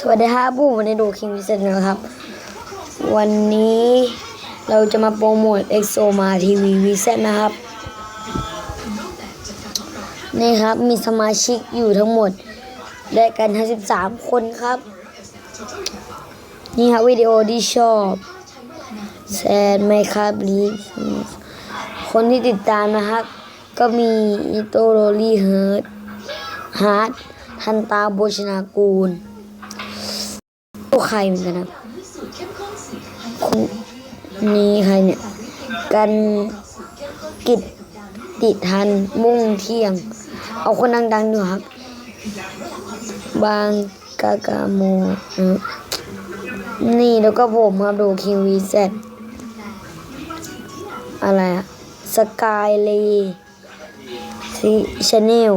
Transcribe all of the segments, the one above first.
สวัสดีครับผู้วันนี้ดูคิงวิเศษนะครับ วันนี้เราจะมาโปรโมทเอ็กโซมาทีวีวิเศษนะครับ นี่ครับมีสมาชิกอยู่ทั้งหมดได้กัน53คนครับ นี่ครับวิดีโอที่ชอบแซนไหมครับลีคนที่ติดตามนะครับ ก็มีอิโตโรลี่เฮิร์ตฮาร์ดทันตาโบชนากูล ผู้ใครเหมือนกันครับคนนี้ใครเนี่ย กันกิจติทันมุ่งเที่ยง เอาคนดังๆดูครับ บางกากาโม่นี่แล้วก็ผมครับดูคิงวีเซตอะไรอะสกายเลซีชาแนล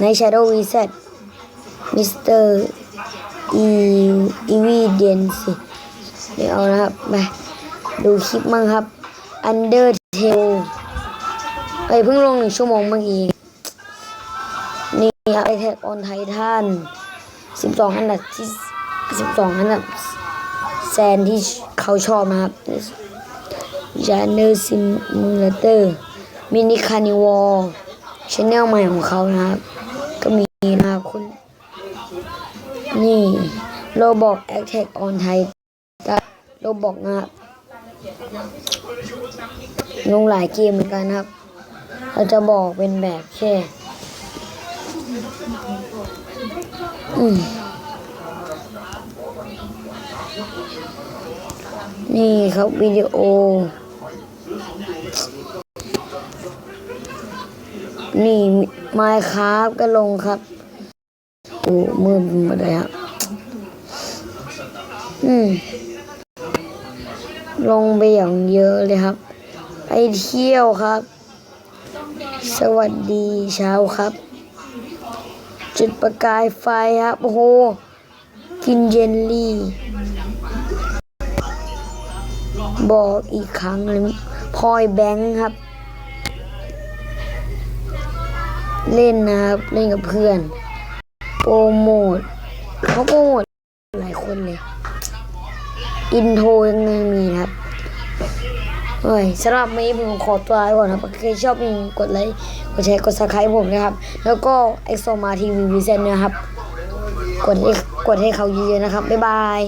ใน Shadow v z มิสเตอร์ อีอีวีเดนสิเดี๋ยวเอานะครับไปดูคลิปมั่งครับ Undertale ไอเพิ่งลงหนึ่งชั่วโมงเมื่อกี้นี่ไอแท็กออนไททันสิบสองอันดับที่สิบสองอันดับแซนที่เขาชอบนะครับจานเนอร์ซิมูเลเตอร์มินิคานิวอลชแนลใหม่ของเขานะครับ ก็มีนะครับคุณ นี่โรบอกแอคแท็กออนไทยโรบอกนะครับลงหลายเกมเหมือนกันครับ เราจะบอกเป็นแบบแค่นี่ครับวิดีโอ นี่ไมค์ครับก็ลงครับ โอ้มืดหมดเลยครับอืมลงไปอย่างเยอะเลยครับไปเที่ยวครับ สวัสดีเช้าครับ จุดประกายไฟครับ โอ้โห กินเยลลี่ บอกอีกครั้งเลยพอยแบงค์ครับ เล่นนะครับ เล่นกับเพื่อน โปรโมทเขาโปรโมทหลายคนเลย อินโทรยังไงมีนะครับเฮ้ยสำหรับวันนี้ผมขอตัวไปก่อนครับใครชอบอย่ากดไลค์กดแชร์กดซับสไครต์ผมนะครับ แล้วก็เอ็กโซมาทีวีวิเซนนะครับ กดให้กดให้เขาเยอะๆนะครับ บ๊ายบาย